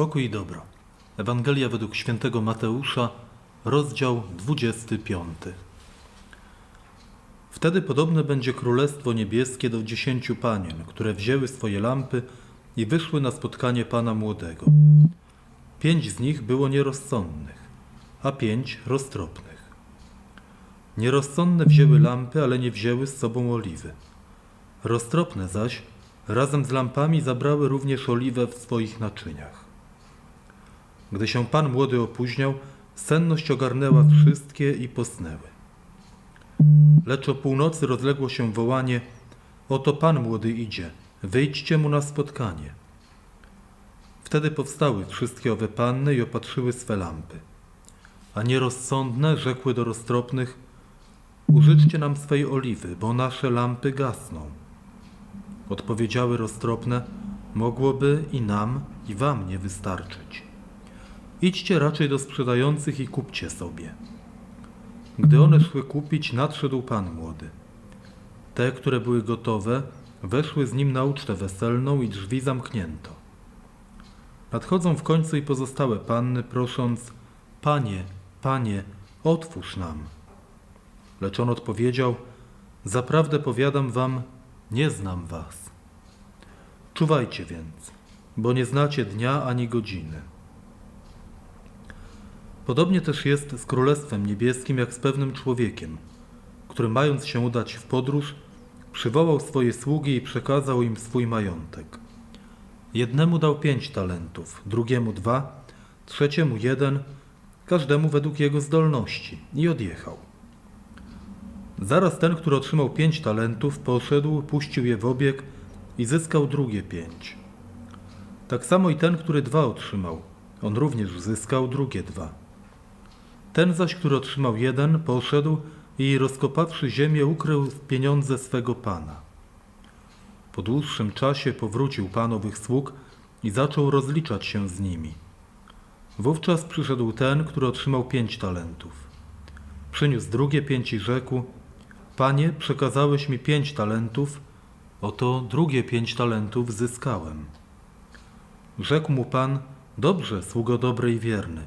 Pokój i dobro. Ewangelia według świętego Mateusza, rozdział 25. Wtedy podobne będzie Królestwo Niebieskie do dziesięciu panien, które wzięły swoje lampy i wyszły na spotkanie Pana Młodego. Pięć z nich było nierozsądnych, a pięć roztropnych. Nierozsądne wzięły lampy, ale nie wzięły z sobą oliwy. Roztropne zaś razem z lampami zabrały również oliwę w swoich naczyniach. Gdy się pan młody opóźniał, senność ogarnęła wszystkie i posnęły. Lecz o północy rozległo się wołanie: Oto pan młody idzie, wyjdźcie mu na spotkanie. Wtedy powstały wszystkie owe panny i opatrzyły swe lampy. A nierozsądne rzekły do roztropnych: Użyczcie nam swej oliwy, bo nasze lampy gasną. Odpowiedziały roztropne: Mogłoby i nam, i wam nie wystarczyć. Idźcie raczej do sprzedających i kupcie sobie. Gdy one szły kupić, nadszedł pan młody. Te, które były gotowe, weszły z nim na ucztę weselną i drzwi zamknięto. Nadchodzą w końcu i pozostałe panny, prosząc: Panie, panie, otwórz nam. Lecz on odpowiedział: Zaprawdę powiadam wam, nie znam was. Czuwajcie więc, bo nie znacie dnia ani godziny. Podobnie też jest z Królestwem Niebieskim, jak z pewnym człowiekiem, który mając się udać w podróż, przywołał swoje sługi i przekazał im swój majątek. Jednemu dał pięć talentów, drugiemu dwa, trzeciemu jeden, każdemu według jego zdolności i odjechał. Zaraz ten, który otrzymał pięć talentów, poszedł, puścił je w obieg i zyskał drugie pięć. Tak samo i ten, który dwa otrzymał, on również zyskał drugie dwa. Ten zaś, który otrzymał jeden, poszedł i rozkopawszy ziemię, ukrył pieniądze swego pana. Po dłuższym czasie powrócił pan owych sług i zaczął rozliczać się z nimi. Wówczas przyszedł ten, który otrzymał pięć talentów. Przyniósł drugie pięć i rzekł: Panie, przekazałeś mi pięć talentów, oto drugie pięć talentów zyskałem. Rzekł mu pan: Dobrze, sługo dobry i wierny.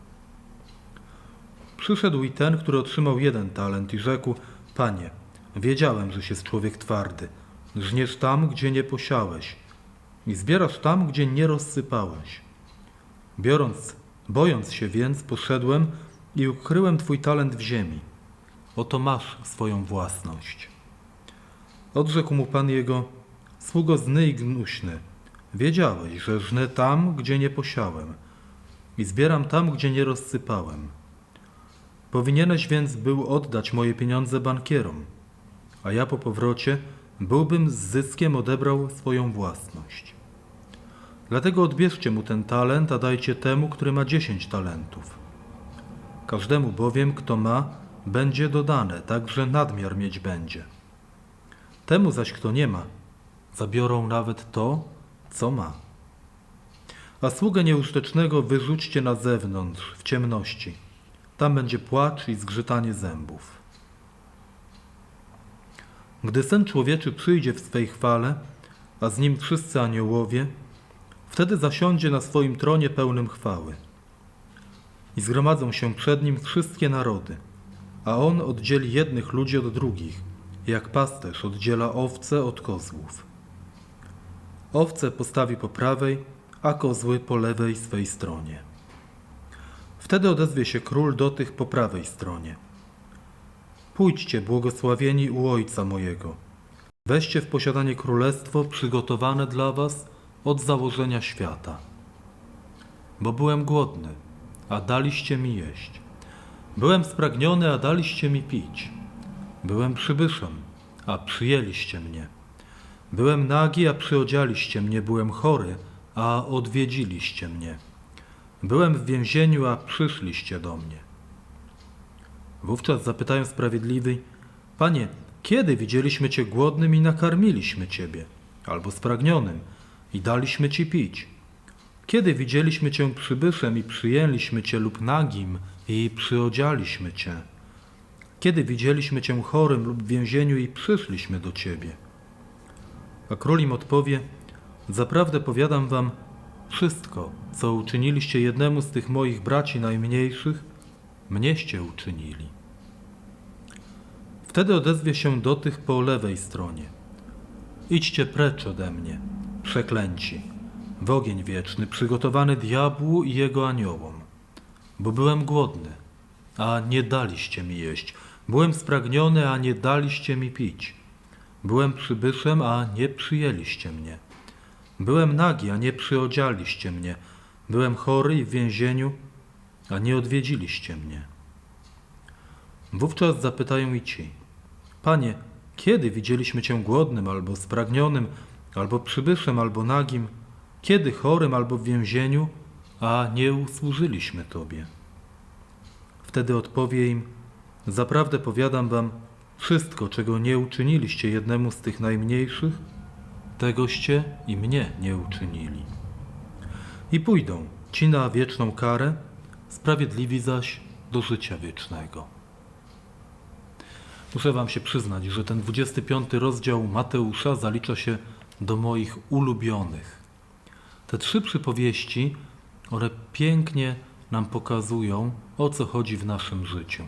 Przyszedł i ten, który otrzymał jeden talent i rzekł: Panie, wiedziałem, że jest człowiek twardy. Żniesz tam, gdzie nie posiałeś i zbierasz tam, gdzie nie rozsypałeś. Biorąc, bojąc się więc, poszedłem i ukryłem twój talent w ziemi. Oto masz swoją własność. Odrzekł mu pan jego: Sługo zny i gnuśny, wiedziałeś, że żnę tam, gdzie nie posiałem i zbieram tam, gdzie nie rozsypałem. Powinieneś więc był oddać moje pieniądze bankierom, a ja po powrocie byłbym z zyskiem odebrał swoją własność. Dlatego odbierzcie mu ten talent, a dajcie temu, który ma dziesięć talentów. Każdemu bowiem, kto ma, będzie dodane, także nadmiar mieć będzie. Temu zaś, kto nie ma, zabiorą nawet to, co ma. A sługę nieużytecznego wyrzućcie na zewnątrz, w ciemności. Tam będzie płacz i zgrzytanie zębów. Gdy Syn Człowieczy przyjdzie w swej chwale, a z nim wszyscy aniołowie, wtedy zasiądzie na swoim tronie pełnym chwały. I zgromadzą się przed nim wszystkie narody, a on oddzieli jednych ludzi od drugich, jak pasterz oddziela owce od kozłów. Owce postawi po prawej, a kozły po lewej swej stronie. Wtedy odezwie się król do tych po prawej stronie. Pójdźcie, błogosławieni u Ojca mojego. Weźcie w posiadanie królestwo przygotowane dla was od założenia świata. Bo byłem głodny, a daliście mi jeść. Byłem spragniony, a daliście mi pić. Byłem przybyszem, a przyjęliście mnie. Byłem nagi, a przyodzialiście mnie. Byłem chory, a odwiedziliście mnie. Byłem w więzieniu, a przyszliście do mnie. Wówczas zapytałem sprawiedliwy, Panie, kiedy widzieliśmy Cię głodnym i nakarmiliśmy Ciebie, albo spragnionym i daliśmy Ci pić? Kiedy widzieliśmy Cię przybyszem i przyjęliśmy Cię lub nagim i przyodzialiśmy Cię? Kiedy widzieliśmy Cię chorym lub w więzieniu i przyszliśmy do Ciebie? A król im odpowie, zaprawdę powiadam wam, wszystko, co uczyniliście jednemu z tych moich braci najmniejszych, mnieście uczynili. Wtedy odezwie się do tych po lewej stronie. Idźcie precz ode mnie, przeklęci, w ogień wieczny, przygotowany diabłu i jego aniołom. Bo byłem głodny, a nie daliście mi jeść. Byłem spragniony, a nie daliście mi pić. Byłem przybyszem, a nie przyjęliście mnie. Byłem nagi, a nie przyodzialiście mnie. Byłem chory i w więzieniu, a nie odwiedziliście mnie. Wówczas zapytają i ci, Panie, kiedy widzieliśmy Cię głodnym, albo spragnionym, albo przybyszem, albo nagim, kiedy chorym, albo w więzieniu, a nie usłużyliśmy Tobie? Wtedy odpowie im, zaprawdę powiadam Wam, wszystko, czego nie uczyniliście jednemu z tych najmniejszych, tegoście i mnie nie uczynili. I pójdą ci na wieczną karę, sprawiedliwi zaś do życia wiecznego. Muszę Wam się przyznać, że ten 25 rozdział Mateusza zalicza się do moich ulubionych. Te trzy przypowieści, one pięknie nam pokazują, o co chodzi w naszym życiu.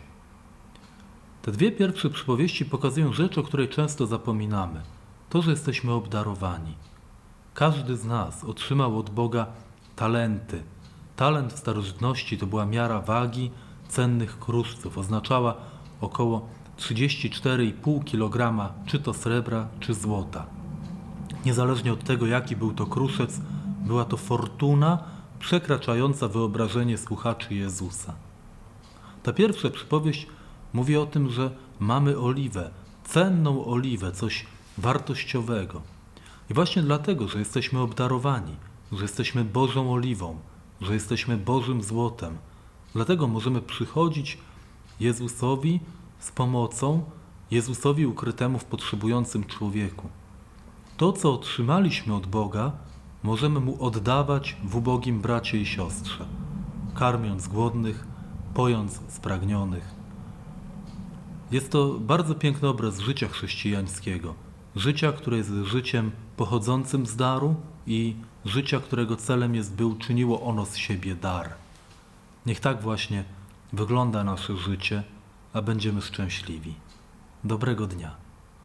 Te dwie pierwsze przypowieści pokazują rzecz, o której często zapominamy. To, że jesteśmy obdarowani. Każdy z nas otrzymał od Boga talenty. Talent w starożytności to była miara wagi cennych kruszców. Oznaczała około 34,5 kg czy to srebra, czy złota. Niezależnie od tego, jaki był to kruszec, była to fortuna przekraczająca wyobrażenie słuchaczy Jezusa. Ta pierwsza przypowieść mówi o tym, że mamy oliwę, cenną oliwę, coś wartościowego. I właśnie dlatego, że jesteśmy obdarowani, że jesteśmy Bożą oliwą, że jesteśmy Bożym złotem, dlatego możemy przychodzić Jezusowi z pomocą, Jezusowi ukrytemu w potrzebującym człowieku. To, co otrzymaliśmy od Boga, możemy Mu oddawać w ubogim bracie i siostrze, karmiąc głodnych, pojąc spragnionych. Jest to bardzo piękny obraz życia chrześcijańskiego. Życia, które jest życiem pochodzącym z daru i życia, którego celem jest, by uczyniło ono z siebie dar. Niech tak właśnie wygląda nasze życie, a będziemy szczęśliwi. Dobrego dnia.